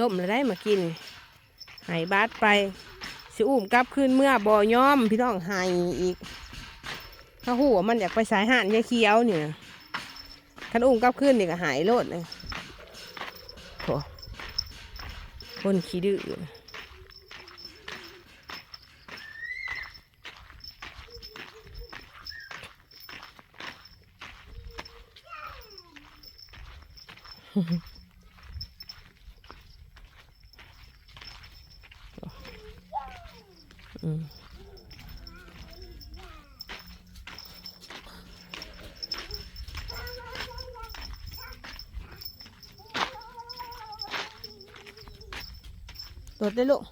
ล่มแล้วได้มากินหายบาดไป สิอุ้มกลับคืนเมื่อบ่ยอม พี่น้องหายอีกถ้าหูวมันอยากไปสายห่านยาเขียวเนี่ยคันอุ้มกลับคืนนี่ก็หายโลดเลยโถคนขี้ดื้ออื โดดได้ลูก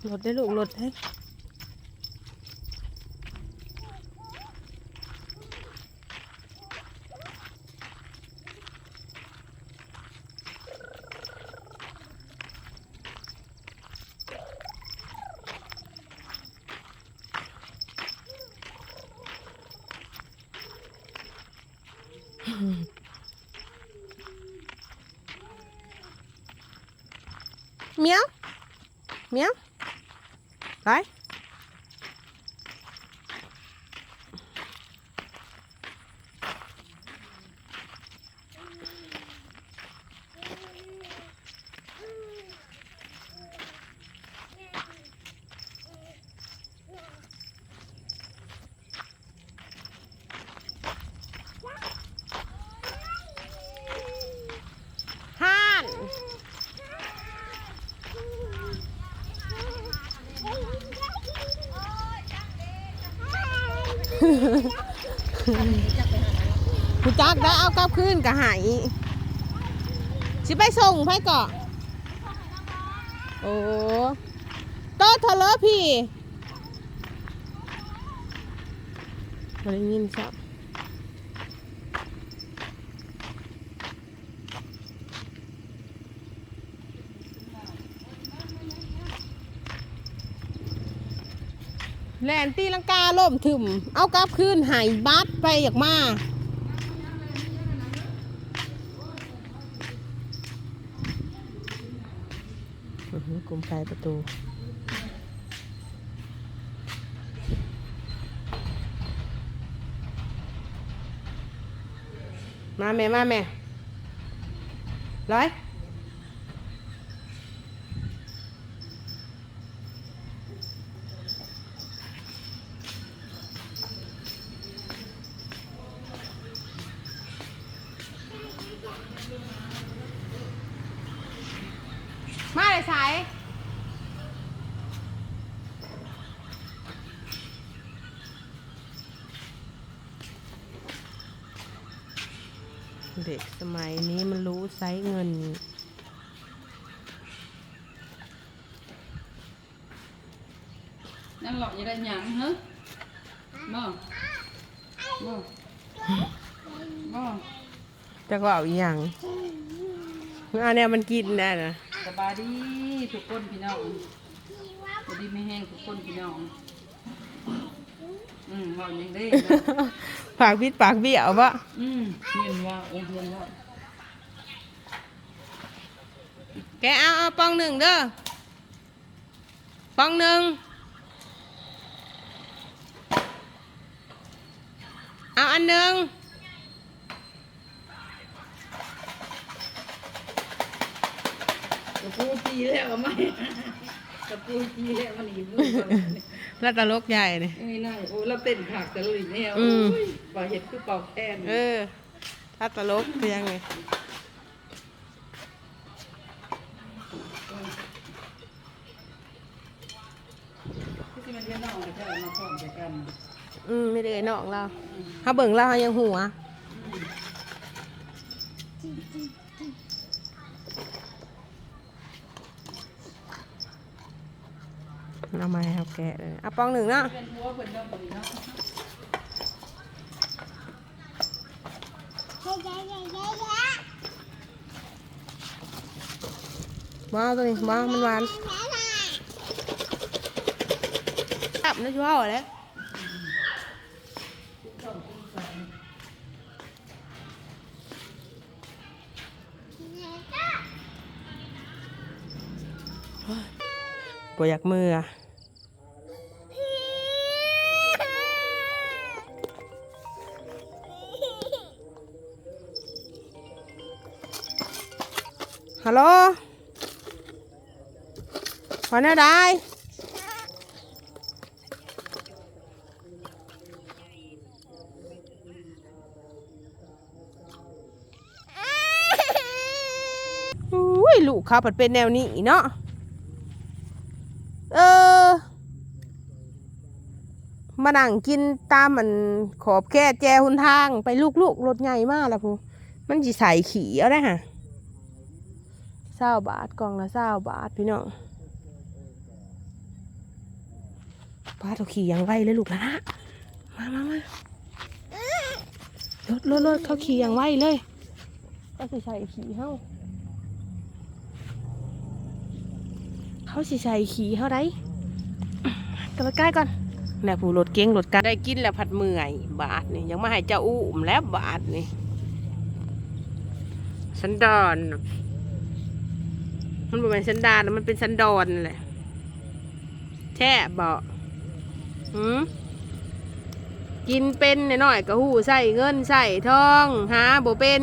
โหลดได้ลูกโหลดให้ เมียวเมียวไปห่าน กูจักได้เอากลับคืนกะหายสิไปส่งไผก่อโอ้โตทะเลพี่บ่ได้ยินครับ แลนตีลังกาล่มถึม เอากลับคืนหายบัดไปอยากมาหือกลุ่มไฟประตูมาแม่มาแม่ร้อย เด็กสมัยนี้มันรู้ไซส์เงิน นั่นหลอกอย่าได้หยังเหรอบ่บ่บ่จะก็เอาอหย่างอันเนี้ยมันกินได้นะสบายดีทุกคนพี่น้องสดีไม่แห้งทุกคนพี่น้อง อืมบอกยังได้ ปากพิษปากเบี้ยวปะอืมเรียนว่าโอ้เรียนว่าแกเอาเอาปองหนึ่งเด้อปองหนึ่งเอาอันหนึ่งกระปูจีแล้วเอาไหมกระปูจีแล้วมันอีกลูก แล้วตลกใหญ่เนี่ย เอ้ยน่าโอ้เราเต้นผักแต่เราอีกแนวอืมโอ้ยปลาเห็ดคือเป่าแค้นเออถ้าตลกเพียงไงที่มันเรียนน้องก็จะเอามาพร้อมกันอืมไม่ได้น้องเราถ้าเบิ่งเรายังหัวเอามาให้เขา แกะเลยเอาปองหนึ่งเนาะเป็นหัวเป็นเนาะมาเอาตัวนี้มามันหวานไปนะชัวร์แล้วปอยากมือ ฮัลโหลขอแนวได้อุ้ยลูกเขาผัดเป็นแนวนี้เนาะ เออ มานั่งกินตามมันขอบแค่แจหุนทางไปลูกๆรถใหญ่มากล้วพูมันจะใส่ขี่เอาได้ฮะ เศร้าบาทกล่องละเศร้าบาทพี่น้องป้าเอาขี่อยังไวเลยลูกแล้วนะมามามารถรถรถเขาขี่อยังไวเลยก็สิใส่ขี่เฮาเขาสิใส่ขี่เฮาได้ก็ไปใกล้ก่อนแน่ผู้รถเก่งรถกันได้กินแล้วผัดเมื่อยบาทนี่ยังมาให้เจ้าอุ้มแล้วบาทนี่สันดอน มันบ่เป็นสันดานมันเป็นสันดอนแหละแช่เบาหืมกินเป็นหน่อยๆก็หูใส่เงินใส่ทองหาบ่เป็น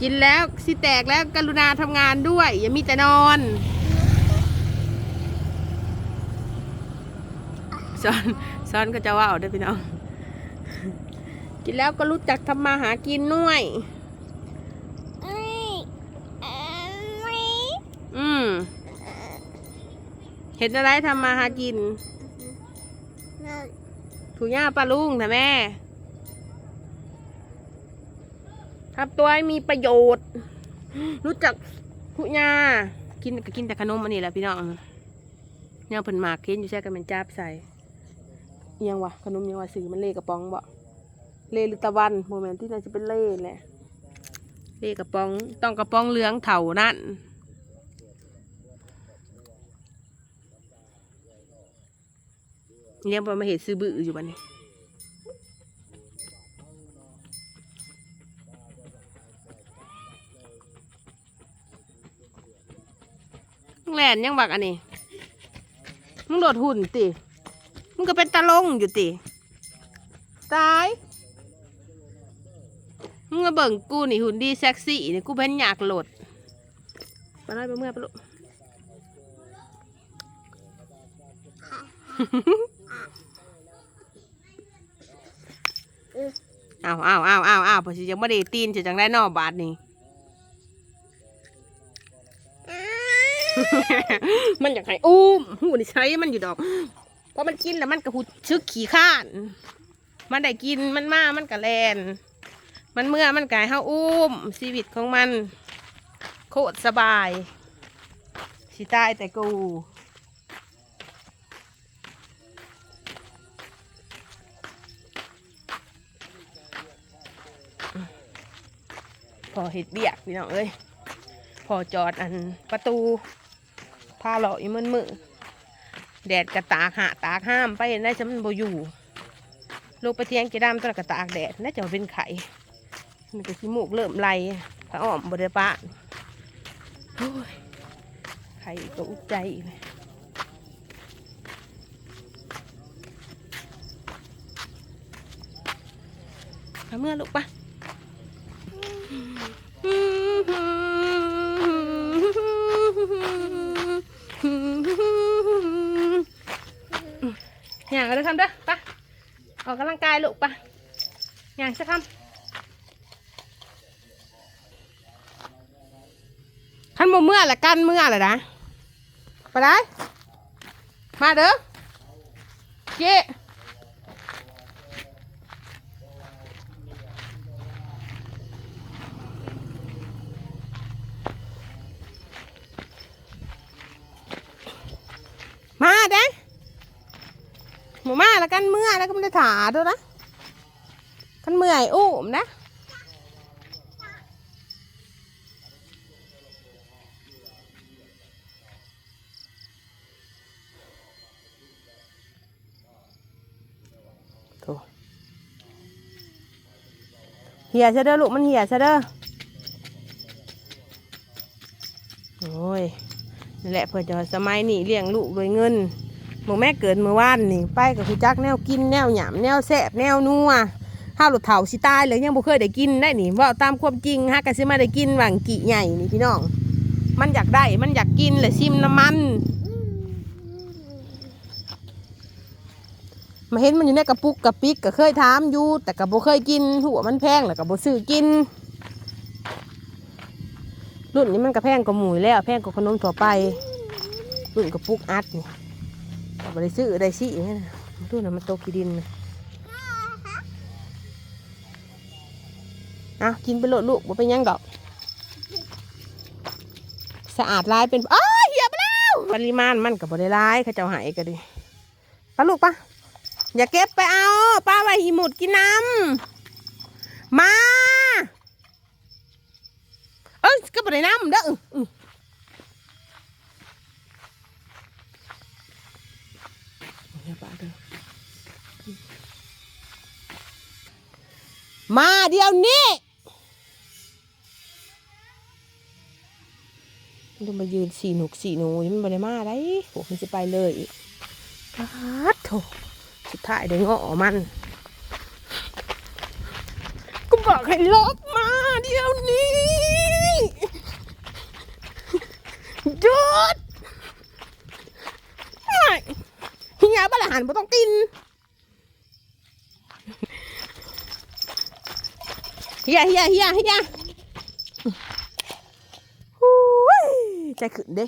กินแล้วสิแตกแล้วกรุณาทำงานด้วย อย่ามีแต่นอนสอนสอนก็จะว่าเอาได้พี่น้อง กินแล้วก็รู้จักทำมาหากินด้วย เห็นอะไรทำมาหากิน ถูกย่าปลาลุงนะแม่ทำตัวให้มีประโยชน์ รู้จักผู้ย่ากินก็กินแต่ขนมอันนี้แหละพี่น้องเนี่ยเพิ่นหมากเค้นอยู่ใช่กันเป็นจับใส่อิหยังวะขนมอิหยังวะสื่อมันเล่กระป๋องบ่เล่หรือตะวันโมเมนต์ที่น่าจะเป็นเล่แหละเล่กระป๋องต้องกระป๋องเหลืองเถานั่น เนี่ยบอมาเห็นซื้อบื้ออยู่บันนี้มึงแลนยังบักอันนี้ มึงโดดหุ่นติ มึงก็เป็นตาลงอยู่ติ ตาย มึงมาเบิ่งกูนี่หุ่นดีเซ็กซี่นี่กูเป็นอยากโหลดไปไล่ไปเมื่อไปลูก อ้าวอ้าวอ้าวอ้าวอ้าวพอสิยังไม่ได้ตีนจะจังได้นอบาทนี่มันอยากให้อุ้มหูนี่ใช้มันอยู่ดอก เพราะมันกินแล้วมันกระหุดชึกขี้ข้าน มันได้กินมันมามันกระแลน มันเมื่อมันกายเฮาอุ้มชีวิตของมัน โคตรสบายสิตายแต่กู พอเห็ดเบียกพี่น้องเอ้ยพอจอดอันประตูพาเลาะอยู่มือมือแดดกระตากหาตากห้ามไปได้ฉันมันบ่อยู่ลูกไปเทียงจะดำตระกระตากแดดน่าจะเป็นไข่มันก็ขี้มูกเริ่มไหลผ้าอ้อมบริปะโอ้ยไข่ตกใจอีกเลยเอาเมื่อลูกปะ ออกกำลังกายลูกปะอย่างสักคำขันโมเมื่อละกันเมื่อละนะไปได้มาเด้อเจ๊ หมูมาแล้วกันเมื่อแล้วก็ไม่ได้ถาด้วยนะกันเมื่อยอู้นะเหี่ยซะเด้อลูกมันเหี่ยซะเด้อโอ้ยนี่แหละเพื่อจะสมัยนี้เลี้ยงลูกด้วยเงิน หมูแม่เกิดเมื่อวานนี่ไปกับคุณจักแนวกินแนวหยามแนวแสบแนวนัวข้าวหลุดเถาสิตายเลยยังบ่เคยได้กินได้นี่ว่าตามความจริงฮะกันสิมาได้กินหวังกี่ใหญ่นี่พี่น้อง มันอยากได้มันอยากกินเลยซิมน้ำมันมาเห็นมันอยู่ในกระปุกกระปิกก็เคยถามอยู่แต่ก็บ่เคยกินหัวมันแพงแล้วก็บ่ซื้อกิน รุ่นนี้มันก็แพงกว่าหมูแล้วแพงกว่าขนมทั่วไปรุ่นกระปุกอัดนี่ก็ บ่ได้ซื้อได้สิอย่างนี้นะรุ่นนั้นมันตกขี้ดินนะเอากินไปโลดลูกบ่เป็นยังดอก สะอาดร้ายเป็นอ้ายเหี่ยไปแล้วปริมาณมันก็บ่ได้ร้ายเขาเจ้าหายก็ดิปลูกปะอย่าเก็บไปเอาป้าไว้หิหมุดกินน้ำมา เอ้ยก็ไปในน้ำเด้อ อืมอย่าปาเด้อมาเดี๋ยวนี้มันจะมายืนสีหนุกสีหนูมันไม่ได้มาได้โอ้มันจะไปเลยอีกปัดโถสุดท้ายได้เงาะมันก็บอกให้ลบมาเดี๋ยวนี้หยุดไม่เฮียบลหันไม่ต้องกินเฮียเฮียเฮียเฮียโอ้ยใจขึ้นเด้